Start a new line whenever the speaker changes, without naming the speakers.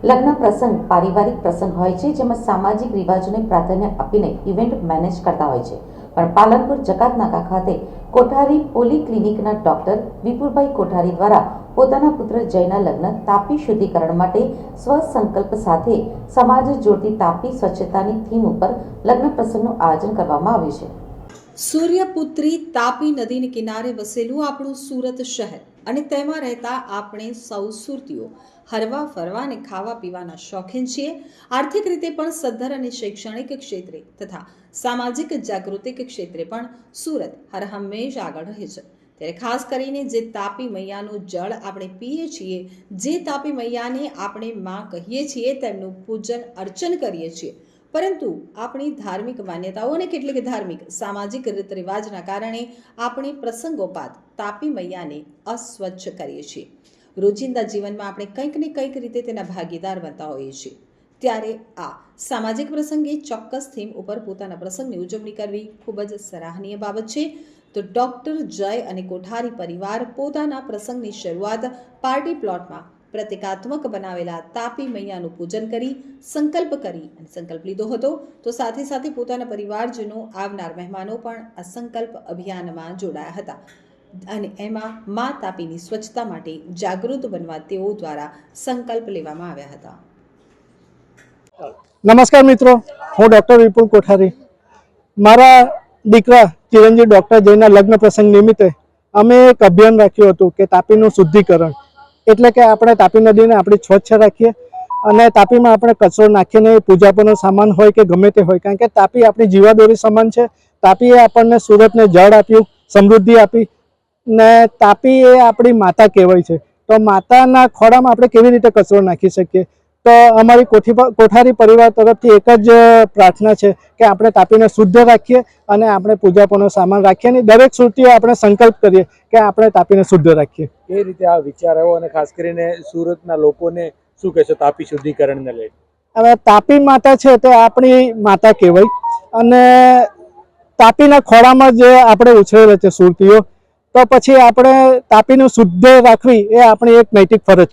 લગ્ન પ્રસંગ પારિવારિક પ્રસંગ હોય છે, જેમાં સામાજિક રિવાજોને પ્રાધાન્ય આપીને ઇવેન્ટ મેનેજ કરતા હોય છે. પણ પાલનપુર જકાતનાકા ખાતે કોઠારી પોલી ક્લિનિકના ડોક્ટર વિપુલભાઈ કોઠારી દ્વારા પોતાના પુત્ર જયના લગ્ન તાપી શુદ્ધિકરણ માટે સ્વસંકલ્પ સાથે સમાજ જોડતી તાપી સ્વચ્છતાની થીમ ઉપર લગ્ન પ્રસંગનું આયોજન કરવામાં આવ્યું છે.
સૂર્યપુત્રી તાપી નદીને કિનારે વસેલું આપણું સુરત શહેર. અને તેમાં રહેતા આપણે સૌ સુરતીઓ હરવા ફરવા અને ખાવા પીવાના શોખીન છીએ. આર્થિક રીતે પણ સદ્ધર અને શૈક્ષણિક ક્ષેત્રે તથા સામાજિક જાગૃતિક ક્ષેત્રે પણ સુરત હર હંમેશ આગળ રહે છે. ત્યારે ખાસ કરીને જે તાપી મૈયાનું જળ આપણે પીએ છીએ, જે તાપી મૈયાને આપણે માં કહીએ છીએ, તેમનું પૂજન અર્ચન કરીએ છીએ. પરંતુ આપણી ધાર્મિક માન્યતાઓ અને કેટલીક ધાર્મિક, સામાજિક રીત રિવાજના કારણે આપણે પ્રસંગોપાત તાપી મૈયાને અસ્વચ્છ કરીએ છીએ. રોજિંદા જીવનમાં આપણે કંઈક ને કંઈક રીતે તેના ભાગીદાર બનતા હોઈએ છીએ. ત્યારે આ સામાજિક પ્રસંગે ચોક્કસ થીમ ઉપર પોતાના પ્રસંગની ઉજવણી કરવી ખૂબ જ સરાહનીય બાબત છે. તો ડૉક્ટર જય અને કોઠારી પરિવાર પોતાના પ્રસંગની શરૂઆત પાર્ટી પ્લોટમાં પ્રતિકાત્મક બનાવેલા તાપી મૈયાનું પૂજન કરી, સંકલ્પ કરી અને સંકલ્પ લીધો હતો. તો સાથે સાથે પોતાના પરિવારજનો, આવનાર મહેમાનો પણ આ સંકલ્પ અભિયાનમાં જોડાયા હતા. અને એમાં મા તાપીની સ્વચ્છતા માટે જાગૃત બનવા તેઓ દ્વારા સંકલ્પ લેવામાં આવ્યા હતા.
નમસ્કાર મિત્રો, હું ડૉક્ટર વિપુલ કોઠારી. મારા દીકરા ચિરંજીવ ડૉક્ટર જયના લગ્ન પ્રસંગ નિમિત્તે અમે એક અભિયાન રાખ્યું હતું કે તાપીનું શુદ્ધિકરણ. એટલે કે આપણે તાપી નદીને આપણી સ્વચ્છ રાખીએ અને તાપીમાં આપણે કચરો નાખીને પૂજાપનો સામાન હોય કે ગમે તે હોય. કારણ કે તાપી આપણી જીવાદોરી સમાન છે. તાપીએ આપણને સુરતને જળ આપ્યું, સમૃદ્ધિ આપી ને તાપી એ આપણી માતા કહેવાય છે. તો માતાના ખોળામાં આપણે કેવી રીતે કચરો નાખી શકીએ? તો અમારી કોઠી કોઠારી પરિવાર તરફથી એક જ પ્રાર્થના છે કે આપણે તાપીને શુદ્ધ રાખીએ અને આપણે પૂજાપોનો સામાન રાખીએ અને દરેક સુરતીઓ આપણે સંકલ્પ કરીએ કે આપણે તાપીને શુદ્ધ રાખીએ.
એ રીતે આ વિચાર આવ્યો અને ખાસ કરીને સુરતના લોકોને શું કહેશો તાપી શુદ્ધિકરણને લઈ?
હવે તાપી માતા છે તે આપણી માતા કહેવાય અને તાપીના ખોળામાં જે આપણે ઉછરેલા છે સુરતીઓ તો પછી આપણે તાપીનું શુદ્ધ રાખવી એ આપણી એક નૈતિક ફરજ